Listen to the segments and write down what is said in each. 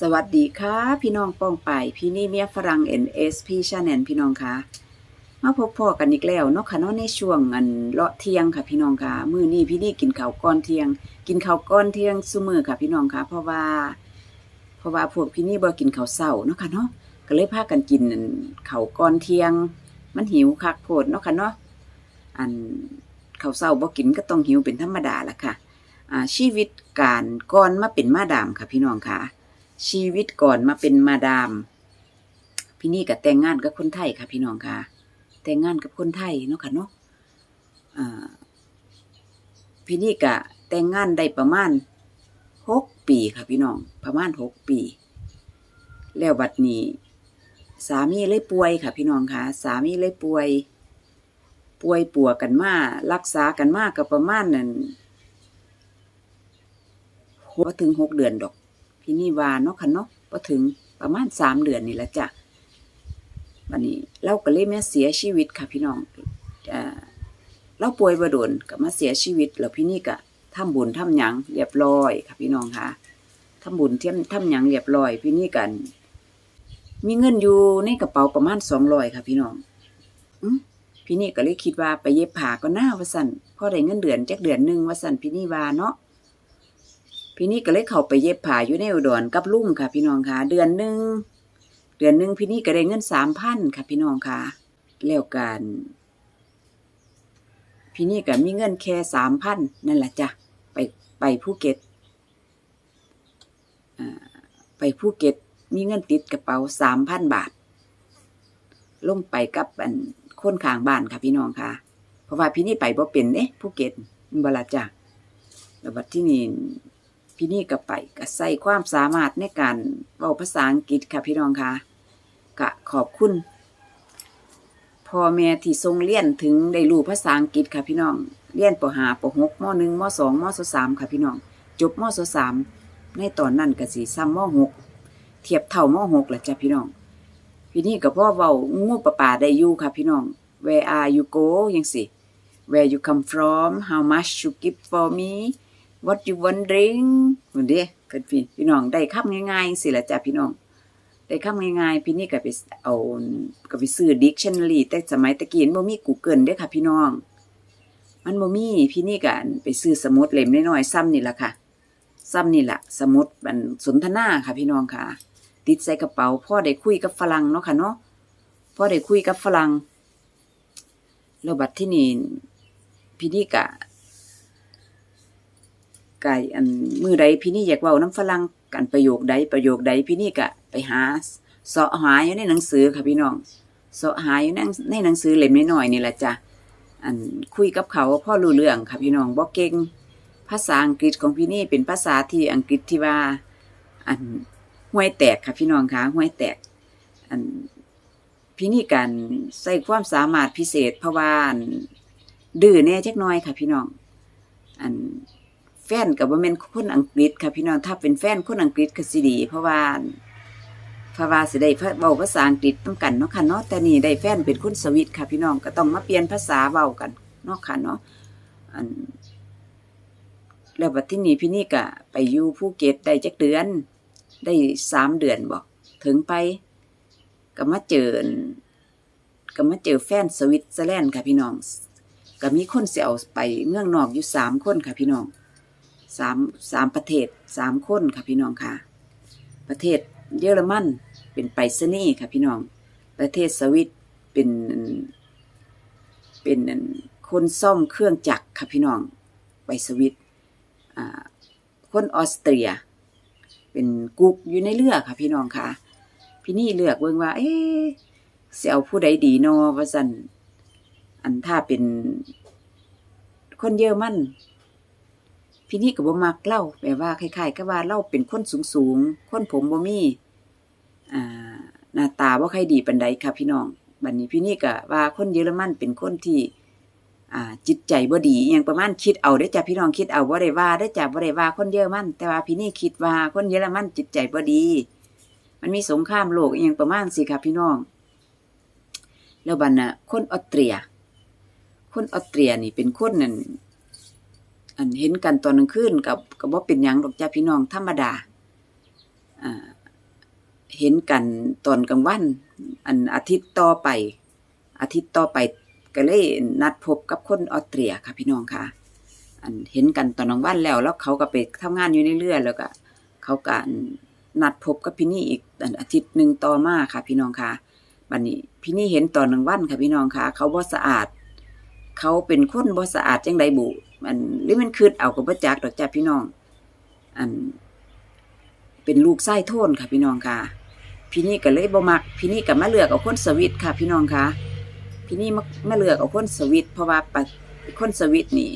สวัสดีค่ะ พี่น้องป้องไปพี่นี่เมียฝรั่ง NSP Channel พี่น้องค่ะ มาพบพ่อกันอีกแล้วเนาะค่ะเนาะในช่วงอันเลาะเที่ยงค่ะ พี่น้องค่ะมื้อนี้พี่นี่กินข้าวก่อนเที่ยง กินข้าวก่อนเที่ยงซุมื้อค่ะพี่น้องค่ะ เพราะว่า เพราะว่าพวกพี่นี่บ่กินข้าวเช้าเนาะค่ะเนาะก็เลยพากันกินข้าวก่อนเที่ยง มันหิวคักโพดเนาะค่ะเนาะอันข้าวเช้าบ่กินก็ต้องหิวเป็นธรรมดาละค่ะ อ่าชีวิตการก่อนมาเป็นมาดามค่ะพี่น้องค่ะ ชีวิตก่อนมาเป็นมาดาม พี่นี่ก็แต่งงานกับคนไทยค่ะ พี่น้องค่ะ แต่งงานกับคนไทยเนาะค่ะเนาะพี่นี่ก็แต่งงานได้ประมาณหกปีค่ะพี่น้องประมาณหกปี แล้วบัดนี้ สามีเลยป่วยค่ะ พี่น้องค่ะ สามีเลยป่วย ป่วยปัวกันมารักษากันมาก็ประมาณนั้นบ่ถึงหกเดือนดอก พี่นี่ว่าเนาะค่ะเนาะบ่ถึงประมาณสามเดือนนี่แหละจ้ะวันนี้เราก็เลยแม่เสียชีวิตค่ะพี่น้องอ่าเราป่วยบ่โดนก็มาเสียชีวิตแล้วพี่นี่ก็ทำบุญทำหยังเรียบร้อยค่ะพี่น้องค่ะทำบุญเทียมทำหยังเรียบร้อย พี่นี่กัน มีเงินอยู่ในกระเป๋าประมาณสองร้อยค่ะ พี่น้องอพี่นี่ก็เลยคิดว่าไปเย็บผ้าก็น่าว่าสั่นพอได้เงินเดือนจักเดือนหนึ่งว่าสั่นพี่นี่ว่าเนาะ พี่นี่ก็เลยเข้าไปเย็บผ้าอยู่ในอุดรกับลุงค่ะ พี่น้องค่ะ เดือนหนึ่งเดือนหนึ่งพี่นี่ก็ได้เงินสามพันค่ะ พี่น้องค่ะ แล้วกันพี่นี่ก็มีเงินแค่สามพันนั่นแหละจ้ะไปไปภูเก็ตไปภูเก็ตมีเงินติดกระเป๋าสามพันบาท ลงไปกับอันคนข้างบ้านค่ะพี่น้องค่ะ เพราะว่าพี่นี่ไปบ่เป็นเด้ภูเก็ตมันบลาจ้ะแล้วบัดที่นี่ พี่นี่ก็ไปก็ใส่ความสามารถในการเว้าภาษาอังกฤษค่ะพี่น้องค่ะก็ขอบคุณพ่อแม่ที่ทรงเรียนถึงได้รู้ภาษาอังกฤษค่ะพี่น้องเรียนปหาปหกมหนึ่งมสองมสามค่ะพี่น้องจบมสสามในตอนนั้นก็สิซ้ำมหกเทียบเท่ามหกแหละจ้ะพี่น้องพี่นี่ก็พ่อเว้างูปะป่าได้อยู่ค่ะพี่น้อง where are you go ยังสิ where you come from how much you give for me what you wondering เหมือนเด้เกิดพี่พี่น้องได้คำง่ายๆสิละจ้ะพี่น้อง ได้คำง่ายๆพี่นี่ก็ไปเอาก็ไปซื้อ dictionary แต่สมัยตะกี้นบ่มี Google เด้อค่ะ พี่น้อง มันบ่มีพี่นี่ก็อั่นไปซื้อสมุดเล่มน้อยๆซ้ำนี่ล่ะค่ะ ซ้ำนี่ล่ะ สมุดมันสนทนาค่ะ พี่น้องค่ะ ติดใส่กระเป๋าพ่อได้คุยกับฝรั่งเนาะค่ะเนาะพ่อได้คุยกับฝรั่งแล้วบัดที่นี่พี่นี่ก็ ไก่อันมือใดพี่นี่อยากเว้าน้ำฝรั่งกันประโยคใดประโยคใดพี่นี่ก็ไปหาเสาะหาอยู่ในหนังสือค่ะพี่น้องเสาะหาอยู่ในในหนังสือเล่มน้อยๆนี่แหละจ้ะอันคุยกับเขาพ่อรู้เรื่องค่ะพี่น้องบ่เก่งภาษาอังกฤษของพี่นี่เป็นภาษาที่อังกฤษที่ว่าอันห้วยแตกค่ะพี่น้องค่ะห้วยแตก อันพี่นี่การใส่ความสามารถพิเศษเพราะว่าอันดื้อแน่เจักหน่อยค่ะพี่น้อง อัน แฟนกับบ่าแม่นคนอังกฤษค่ะพี่น้องถ้าเป็นแฟนคนอังกฤษก็สิดี เพราะว่าเพราะว่าสิได้เว้าภาษาอังกฤษต้องกันเนาะค่ะเนาะแต่นี่ได้แฟนเป็นคนสวิตค่ะพี่น้องก็ต้องมาเปลี่ยนภาษาเว้ากันเนาะค่ะเนาะอันแล้วบัดที่นี้พี่นี่ก็ไปอยู่ภูเก็ตได้จักเดือน ได้สามเดือนบ่ถึงไปก็มาเจอก็มาเจอแฟนสวิตเซอร์แลนด์ค่ะพี่น้องก็มีคนเสิเอาไปเมืองนอกอยู่สามคนค่ะพี่น้อง สามสามประเทศสามคนค่ะพี่น้องค่ะ ประเทศเยอรมันเป็นไปรษณีย์ค่ะพี่น้อง ประเทศสวิตเป็นเป็นคนซ่อมเครื่องจักรค่ะพี่น้องไปสวิตคนออสเตรีย เป็นกุ๊กอยู่ในเรือกค่ะพี่น้องค่ะ พี่นี่เลือกเบิ่งว่า เอ๊ะสิเอาผู้ใดดีนอว่าซั่นอันถ้าเป็นคนเยอรมัน พี่นี่ก็บ่มักเล่าแบบว่าคล้ายๆกับว่าเล่าเป็นคนสูงๆคนผมบ่มีอ่าหน้าตาบ่ค่อยดีปานใดค่ะพี่น้องบัดนี้พี่นี่ก็ว่าคนเยอรมันเป็นคนที่อ่าจิตใจบ่ดีอหยังประมาณคิดเอาเด้จ้ะพี่น้องคิดเอาบ่ได้ว่าเด้จ้ะบ่ได้ว่าคนเยอรมัน แต่ว่าพี่นี่คิดว่าคนเยอรมันจิตใจบ่ดี มันมีสงครามโลกอหยังประมาณสิค่ะพี่น้อง แล้วบัดน่ะคนออสเตรีย คนออสเตรียนี่เป็นคนนั่น อันเห็นกันตอนกลางคืนกับกับบ่เป็นหยังดอกจ้าพี่น้องธรรมดาอ่าเห็นกันตอนกลางวัน อันอาทิตย์ต่อไป อาทิตย์ต่อไปก็เลยนัดพบกับคนออสเตรียค่ะ พี่น้องค่ะ อันเห็นกันตอนกลางวันแล้ว แล้วเขาก็ไปทำงานอยู่ในเรือแล้วก็เขาก็อันนัดพบกับพี่นี่อีกอันอาทิตย์หนึ่งต่อมาค่ะ พี่น้องค่ะบัดนี้พี่นี่เห็นตอนกลางวันค่ะพี่น้องค่ะ เขาบ่สะอาด เขาเป็นคนบ่สะอาดจังใดบุอันหรือมันคืดเอากับบ่จักดอกจ้ะพี่น้อง อัน เป็นลูกไส้โทนค่ะพี่น้องค่ะ พี่นี่ก็เลยบ่มัก พี่นี่ก็มาเลือกเอาคนสวิตค่ะ พี่น้องค่ะ พี่นี่มามาเลือกเอาคนสวิต เพราะว่าปคนสวิตนี่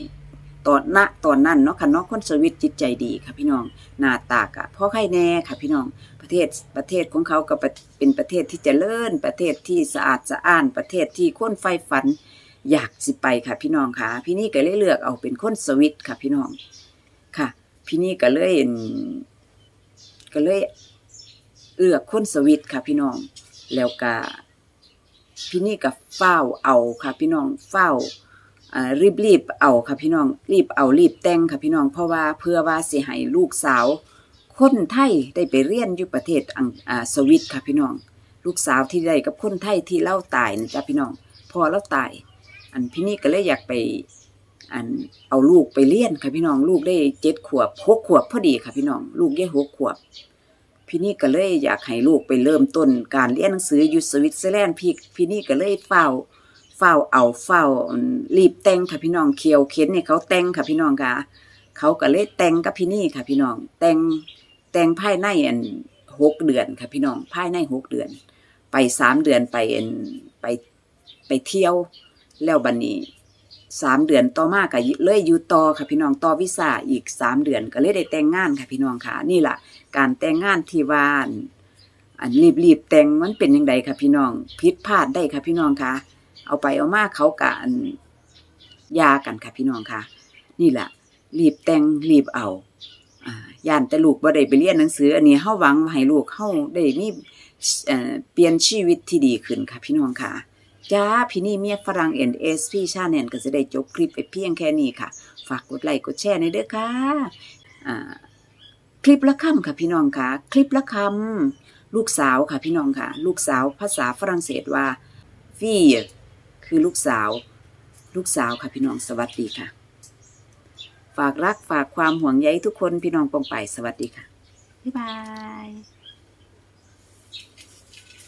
ตอนณตอนนั้นเนาะค่ะเนาะคนสวิตจิตใจดีค่ะพี่น้องหน้าตากะพ่อใครแน่ค่ะพี่น้องประเทศประเทศของเขาก็เป็นประเทศที่เจริญประเทศที่สะอาดสะอ้านประเทศที่คนใฝ่ฝัน อยากสิไปค่ะ พี่น้องค่ะ พี่นี่ก็เลยเลือกเอาเป็นคนสวิตค่ะ พี่น้องค่ะ พี่นี่ก็เลยก็เลยเลือกคนสวิตค่ะ พี่น้อง แล้วก็พี่นี่ก็เฝ้าเอาค่ะ พี่น้องเฝ้ารีบรีบเอาค่ะพี่น้อง รีบเอารีบแต่งค่ะพี่น้อง เพราะว่าเพื่อว่าสิให้ลูกสาว คนไทยได้ไปเรียนอยู่ประเทศอังสวิตค่ะพี่น้อง ลูกสาวที่ได้กับคนไทยที่เล่าตายนะจ๊ะพี่น้อง พอเล่าตาย อันพี่นี่ก็เลยอยากไป อันเอาลูกไปเรียนค่ะพี่น้องลูกได้เจ็ดขวบหกขวบพอดีค่ะพี่น้องลูกได้หกขวบ พี่นี่ก็เลยอยากให้ลูกไปเริ่มต้นการเรียนหนังสืออยู่สวิตเซอร์แลนด์พี่พี่นี่ก็เลยเฝ้าเฝ้าเอาเฝ้ารีบแต่งค่ะพี่น้องเคียวเข็นให้เขาแต่งค่ะพี่น้องค่ะ เขาก็เลยแต่งกับพี่นี่ค่ะพี่น้อง แต่งแต่งภายในอันหกเดือนค่ะพี่น้องภายในหกเดือน ไปสามเดือนไปอันไปไปเที่ยว แล้วบัดนนี้สามเดือนต่อมาก็เลยอยู่ต่อค่ะพี่น้องต่อวีซ่าอีกสามเดือนก็เลยได้แต่งงานค่ะพี่น้องค่ะนี่แหละการแต่งงานที่ว่าอันอันรีบแต่งมันเป็นยังไงค่ะพี่น้องผิดพลาดได้ค่ะพี่น้องค่ะ เอาไปเอามาเขากะอันยากันค่ะพี่น้องค่ะ นี่แหละรีบแต่งรีบเอาอย่านแต่ลูกบ่ได้ไปเรียนหนังสือ อันนี้เฮาหวังว่าให้ลูกเฮาได้มีเปลี่ยนชีวิตที่ดีขึ้นค่ะพี่น้องค่ะ จ้าพี่นี่เมียฝรั่ง NSP Channel ก็จะได้จบคลิปไปเพียงแค่นี้ค่ะ ฝากกดไลค์กดแชร์ในเด้อค่ะคลิปละคำค่ะพี่น้องค่ะ คลิปละคำลูกสาวค่ะพี่น้องค่ะ ลูกสาวภาษาฝรั่งเศสว่าฟีคือลูกสาว ลูกสาวค่ะพี่น้องสวัสดีค่ะ ฝากรักฝากความห่วงใยทุกคนพี่น้องปองไปสวัสดีค่ะบ๊ายบาย